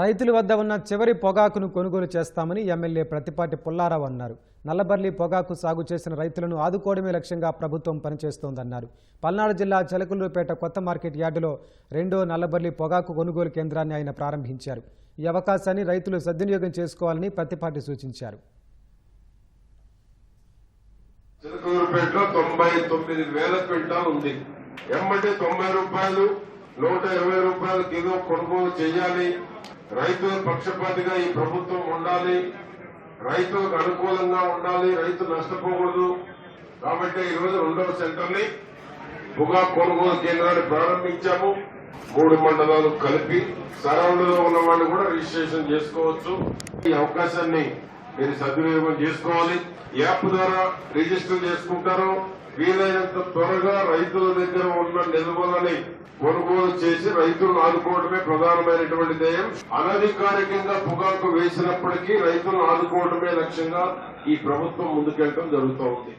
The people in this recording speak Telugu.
రైతుల వద్ద ఉన్న చివరి పొగాకును కొనుగోలు చేస్తామని ఎమ్మెల్యే ప్రతిపాటి పుల్లారావు అన్నారు. నల్లబర్లి పొగాకు సాగు చేసిన రైతులను ఆదుకోవడమే లక్ష్యంగా ప్రభుత్వం పనిచేస్తోందన్నారు. పల్నాడు జిల్లా చెలకులూరుపేట కొత్త మార్కెట్ యార్డులో రెండో నల్లబర్లి పొగాకు కొనుగోలు కేంద్రాన్ని ఆయన ప్రారంభించారు. ఈ అవకాశాన్ని రైతులు సద్వినియోగం చేసుకోవాలని ప్రతిపాటి సూచించారు. తొంభై తొమ్మిది వేల క్వింటాల్ ఉంది. ఎమ్మటి తొంభై రూపాయలు నూట ఇరవై రూపాయలు కిలో కొనుగోలు చేయాలి. రైతు పక్షపాతిగా ఈ ప్రభుత్వం ఉండాలి రైతులకు అనుకూలంగా ఉండాలి రైతు నష్టపోకూడదు. కాబట్టి ఈ రోజు రెండవ సెంటర్ని పొగా కొనుగోలు కేంద్రాన్ని ప్రారంభించాము. మూడు మండలాలు కలిపి సరౌండ్లో ఉన్న వాళ్ళు కూడా రిజిస్ట్రేషన్ చేసుకోవచ్చు. ఈ అవకాశాన్ని మీరు సద్వినియోగం చేసుకోవాలి. యాప్ ద్వారా రిజిస్టర్ చేసుకుంటారు. వీలైనంత త్వరగా రైతుల దగ్గర ఉన్న నిల్వలని కొనుగోలు చేసి రైతులను ఆదుకోవడమే ప్రధానమైనటువంటి ధ్యేయం. అనధికారికంగా పొగాకు వేసినప్పటికీ రైతులను ఆదుకోవడమే లక్ష్యంగా ఈ ప్రభుత్వం ముందుకెళ్ళడం జరుగుతూ ఉంది